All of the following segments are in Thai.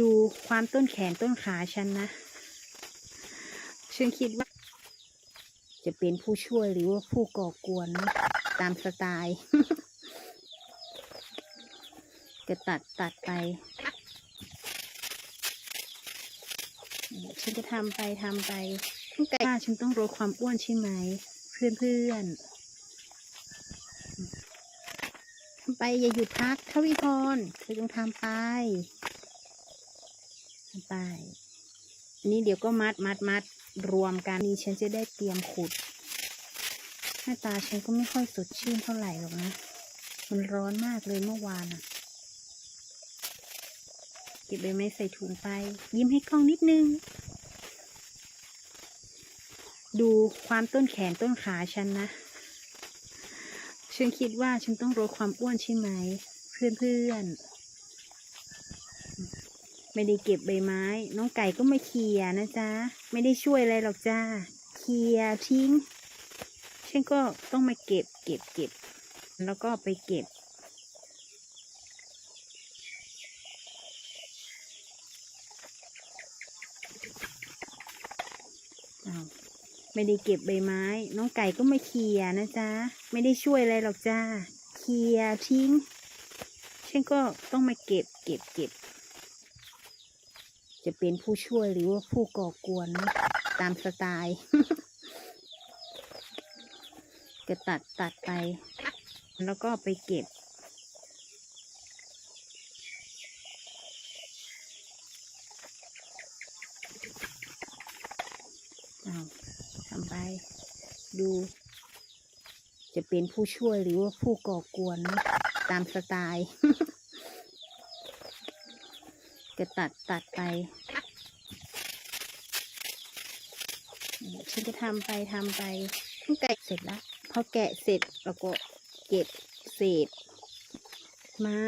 ดูความต้นแขนต้นขาฉันนะ ฉันคิดว่า จะเป็นผู้ช่วยหรือว่าผู้ก่อกวนนะ ตามสไตล์ จะตัดตัดไป ฉันจะทำไปทำไปต้องไก่ว่าฉันต้องลดความอ้วนใช่ไหม เพื่อนเพื่อนทำไปอย่าหยุดพักทวิพรเธอต้องทำไป ไปอันนี้เดี๋ยวก็มัดมัดมัดรวมกันนี่ฉันจะได้เตรียมขุด หน้าตาฉันก็ไม่ค่อยสดชื่นเท่าไหร่หรอกนะ มันร้อนมากเลยเมื่อวานอะเก็บใบไม้ใส่ถุงไป ยิ้มให้กล้องนิดนึง ดูความต้นแขนต้นขาฉันนะ ฉันคิดว่าฉันต้องลดความอ้วนใช่ไหม เพื่อนเพื่อนๆ ไม่ได้เก็บใบไม้ น้องไก่ก็ไม่เคลียนะจ๊ะ ไม่ได้ช่วยอะไรหรอกจ้าเคลียทิ้ง ฉันก็ต้องมาเก็บ เก็บเก็บ แล้วก็ไปเก็บ ไม่ได้เก็บใบไม้ น้องไก่ก็ไม่เคลียนะจ๊ะ ไม่ได้ช่วยอะไรหรอกจ้าเคลียทิ้ง ฉันก็ต้องมาเก็บ เก็บเก็บ จะเป็นผู้ช่วยหรือว่าผู้ก่อกวนนะตามสไตล์จะตัดตัดไป แล้วก็ไปเก็บอ้าวทำไป ดู จะเป็นผู้ช่วยหรือว่าผู้ก่อกวนนะตามสไตล์ จะตัดตัดไป ฉันจะทำไปทำไปต้องแกะเสร็จแล้วพอแกะเสร็จแล้วก็เก็บเศษ ไม้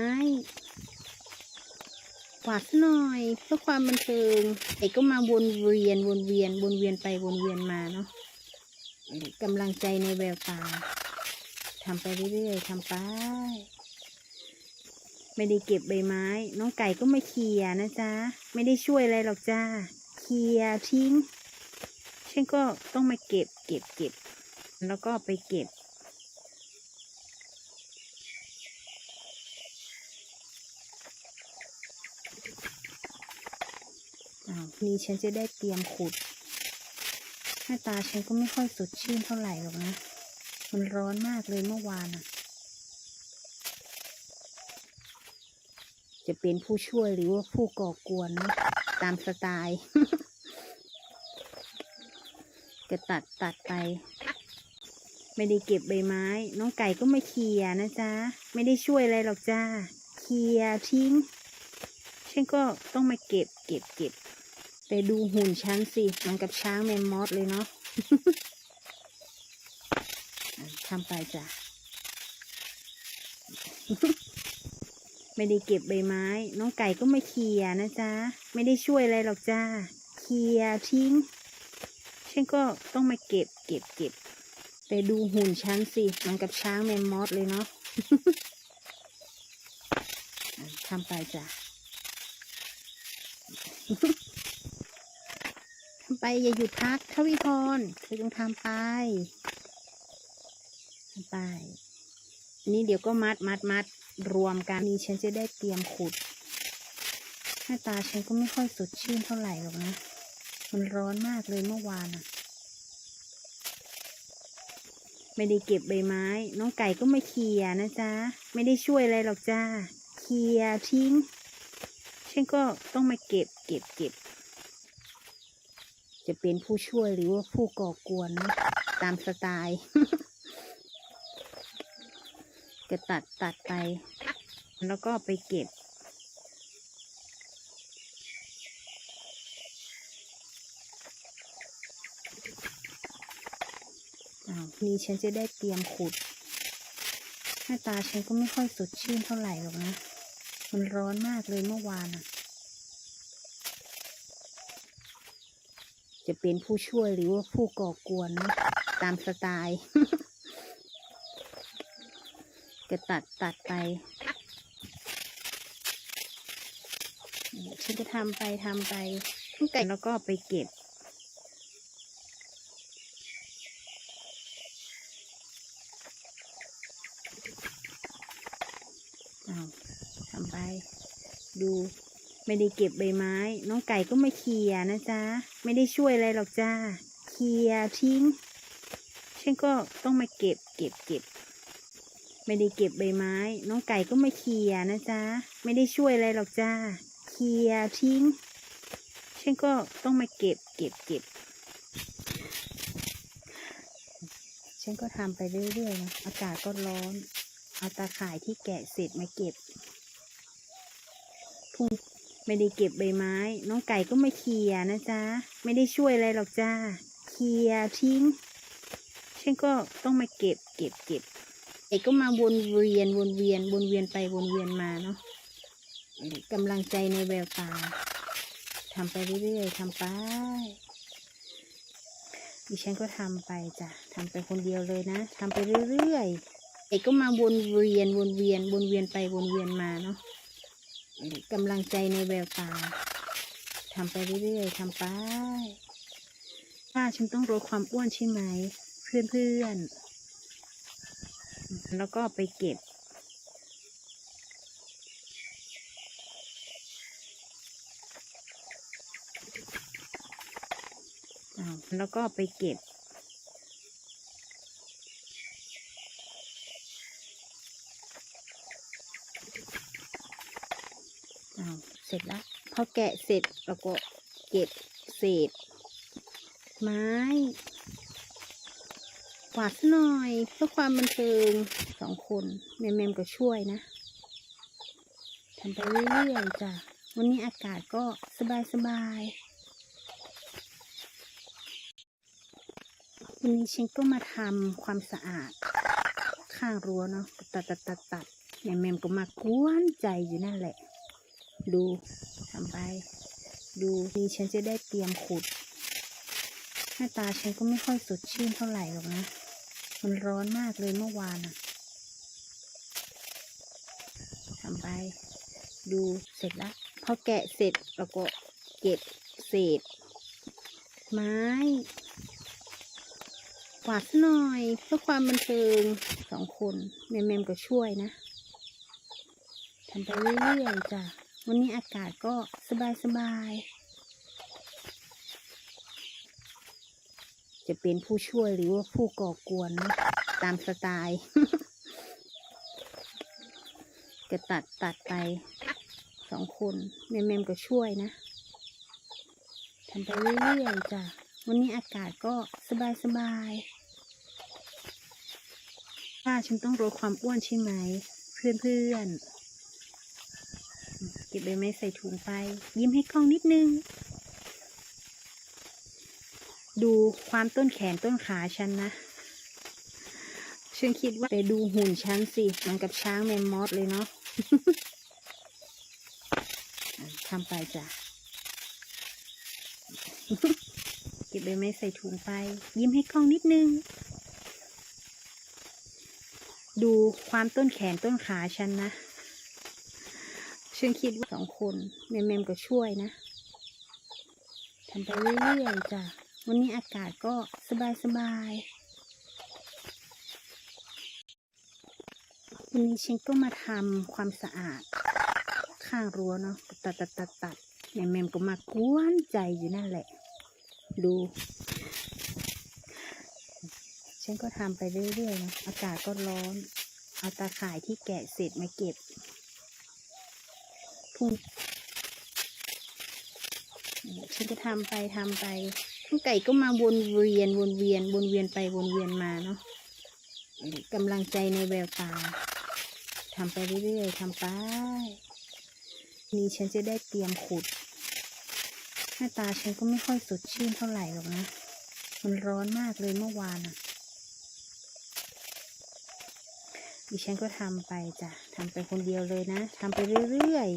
กวาดหน่อยเพื่อความบันเทิงไอ้ก็มาวนเวียนวนเวียนวนเวียนไปวนเวียนมาเนาะกำลังใจในแววตาทำไปเรื่อยๆทำไป ไม่ได้เก็บใบไม้ น้องไก่ก็ไม่เคลียนะจ๊ะ ไม่ได้ช่วยอะไรหรอกจ้าเคลียทิ้งฉันก็ต้องมาเก็บ เก็บเก็บ แล้วก็ไปเก็บอ้าวนี่ฉันจะได้เตรียมขุด หน้าตาฉันก็ไม่ค่อยสดชื่นเท่าไหร่หรอกนะ มันร้อนมากเลยเมื่อวานอะ จะเป็นผู้ช่วยหรือว่าผู้ก่อกวนนะตามสไตล์ จะตัดตัดไป ไม่ได้เก็บใบไม้ น้องไก่ก็ไม่เคลียนะจ๊ะ ไม่ได้ช่วยอะไรหรอกจ้าเคลียทิ้งฉันก็ต้องมาเก็บเก็บเก็บ แต่ดูหุ่นฉันสิเหมือนกับช้างแมมมอสเลยเนาะอะทำไปจ้ะ ไม่ได้เก็บใบไม้ น้องไก่ก็ไม่เคลียนะจ๊ะ ไม่ได้ช่วยอะไรหรอกจ้าเคลียทิ้ง ฉันก็ต้องมาเก็บเก็บเก็บ แต่ดูหุ่นฉันสิเหมือนกับช้างแมมมอสเลยเนาะทำไปจ้ะทำไปอย่าหยุดพักทวิพรเธอต้องทำไปทำไป อันนี้เดี๋ยวก็มัดมัดมัด รวมกันนี่ฉันจะได้เตรียมขุด หน้าตาฉันก็ไม่ค่อยสดชื่นเท่าไหร่หรอกนะ มันร้อนมากเลยเมื่อวานอะไม่ได้เก็บใบไม้ น้องไก่ก็ไม่เคลียนะจ๊ะ ไม่ได้ช่วยอะไรหรอกจ้าเคลียทิ้ง ฉันก็ต้องมาเก็บเก็บเก็บ จะเป็นผู้ช่วยหรือว่าผู้ก่อกวนนะ ตามสไตล์ จะตัดตัดไป แล้วก็ไปเก็บอ้าวนี่ฉันจะได้เตรียมขุด หน้าตาฉันก็ไม่ค่อยสดชื่นเท่าไหร่หรอกนะ มันร้อนมากเลยเมื่อวานอะจะเป็นผู้ช่วยหรือว่าผู้ก่อกวนนะ ตามสไตล์ จะตัดตัดไป ฉันจะทำไปทำไปน้องไก่แล้วก็ไปเก็บทำไป ดูไม่ได้เก็บใบไม้ น้องไก่ก็ไม่เคลียนะจ๊ะ ไม่ได้ช่วยอะไรหรอกจ้าเคลียทิ้ง ฉันก็ต้องมาเก็บเก็บเก็บ ไม่ได้เก็บใบไม้ น้องไก่ก็ไม่เคลียนะจ๊ะ ไม่ได้ช่วยอะไรหรอกจ้า ลียทิ้ง ฉันก็ต้องมาเก็บเก็บเก็บ ฉันก็ทำไปเรื่อยๆนะอากาศก็ร้อน เอาตาข่ายที่แกะเสร็จมาเก็บพุ่งไม่ได้เก็บใบไม้ น้องไก่ก็ไม่เคลียนะจ๊ะ ไม่ได้ช่วยอะไรหรอกจ้าเคลียทิ้ง ฉันก็ต้องมาเก็บเก็บเก็บไอ้ก็มาวนเวียนวนเวียนวนเวียนไปวนเวียนมาเนาะ กำลังใจในแววตาทำไปเรื่อยๆทำไป ดิฉันก็ทำไปจ้ะทำไปคนเดียวเลยนะทำไปเรื่อยๆเอกก็มาวนเวียนวนเวียนวนเวียนไปวนเวียนมาเนาะกำลังใจในแววตาทำไปเรื่อยๆทำไปว่าฉันต้องลดความอ้วนใช่ไหม เพื่อนๆ แล้วก็ไปเก็บ อ้าว แล้วก็ไปเก็บ เสร็จแล้ว พอแกะเสร็จแล้วก็เก็บเศษ ไม้กวาดหน่อยเพื่อความบันเทิงสองคนแมมแมมก็ช่วยนะทำไปเรื่อยๆจ้ะวันนี้อากาศก็สบายๆ วันนี้ฉันก็มาทำความสะอาด ข้างรั้วเนาะตัดตัดตัดตัดแมมแมมก็มากวนใจอยู่นั่นแหละ ดูทำไป ดูนี่ฉันจะได้เตรียมขุด หน้าตาฉันก็ไม่ค่อยสดชื่นเท่าไหร่หรอกนะ มันร้อนมากเลยเมื่อวานอะทำไป ดูเสร็จแล้วพอแกะเสร็จแล้วก็เก็บเศษ ไม้ กวาดหน่อยเพื่อความบันเทิงสองคนแมมแมมก็ช่วยนะทำไปเรื่อยๆจ้ะวันนี้อากาศก็สบายๆจะเป็นผู้ช่วยหรือว่าผู้ก่อกวนนะตามสไตล์จะตัดตัดไปสองคนแมมแมมก็ช่วยนะทำไปเรื่อยๆจ้ะวันนี้อากาศก็สบายๆว่า ฉันต้องลดความอ้วนใช่ไหม เพื่อนๆเก็บใบไม้ใส่ถุงไป ยิ้มให้กล้องนิดนึง ดูความต้นแขนต้นขาฉันนะฉันคิดว่าไปดูหุ่นฉันสิเหมือนกับช้างแมมมอสเลยเนาะทำไปจ้ะ เก็บใบไม้ใส่ถุงไป ยิ้มให้กล้องนิดนึง ดูความต้นแขนต้นขาฉันนะฉันคิดว่าสองคนแมมแมมก็ช่วยนะทำไปเรื่อยๆจ้ะวันนี้อากาศก็สบายๆวันนี้ฉันก็มาทำความสะอาด ข้างรั้วเนาะตัดตัดตัดตัดแมมแมมก็มากวนใจอยู่นั่นแหละ ดู ฉันก็ทำไปเรื่อยๆนะอากาศก็ร้อน เอาตาข่ายที่แกะเสร็จมาเก็บพุ่งฉันจะทำไปทำไปน้องไก่ก็มาวนเวียนวนเวียนวนเวียนไปวนเวียนมาเนาะกำลังใจในแววตาทำไปเรื่อยๆทำไปนี่ฉันจะได้เตรียมขุด หน้าตาฉันก็ไม่ค่อยสดชื่นเท่าไหร่หรอกนะ มันร้อนมากเลยเมื่อวานอะ ดิฉันก็ทำไปจ้ะทำไปคนเดียวเลยนะทำไปเรื่อย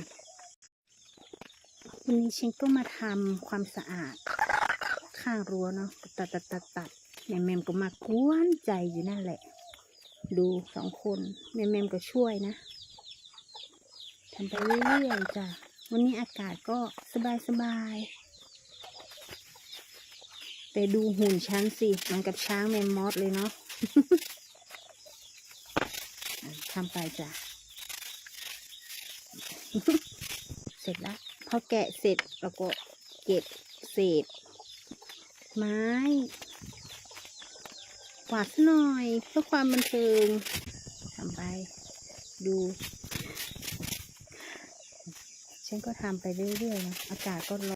ๆวันนี้ฉันก็มาทำความสะอาด ข้างรั้วเนาะตัดตัดตัดตัดแมมแมมก็มากวนใจอยู่นั่นแหละ ดูสองคนแมมแมมก็ช่วยนะทำไปเรื่อยๆจ้ะวันนี้อากาศก็สบายสบายๆแต่ดูหุ่นฉันสิเหมือนกับช้างแมมมอสเลยเนาะ ทำไปจ้ะ เสร็จแล้ว พอแกะเสร็จเราก็เก็บเศษ ไม้กวาดหน่อยเพื่อความบันเทิงทำไป ดู ฉันก็ทำไปเรื่อยๆนะอากาศก็ร้อน